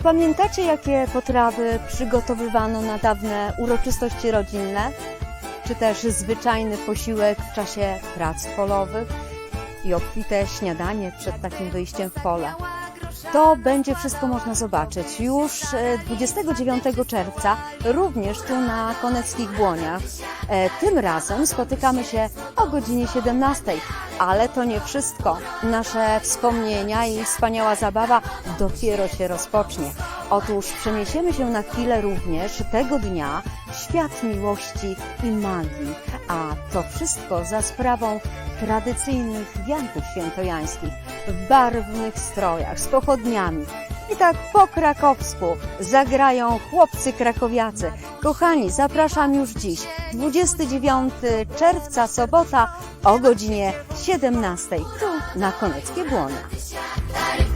pamiętacie, jakie potrawy przygotowywano na dawne uroczystości rodzinne? Czy też zwyczajny posiłek w czasie prac polowych i obfite śniadanie przed takim wyjściem w pole? To będzie wszystko można zobaczyć już e, 29 czerwca, również tu na Koneckich Błoniach. E, Tym razem spotykamy się o godzinie 17, ale to nie wszystko. Nasze wspomnienia i wspaniała zabawa dopiero się rozpocznie. Otóż przeniesiemy się na chwilę również tego dnia świat miłości i magii, a to wszystko za sprawą tradycyjnych wianków świętojańskich w barwnych strojach z pochodniami. I tak po krakowsku zagrają chłopcy krakowiacy. Kochani, zapraszam już dziś, 29 czerwca, sobota o godzinie 17 tu na Koneckie. Świat,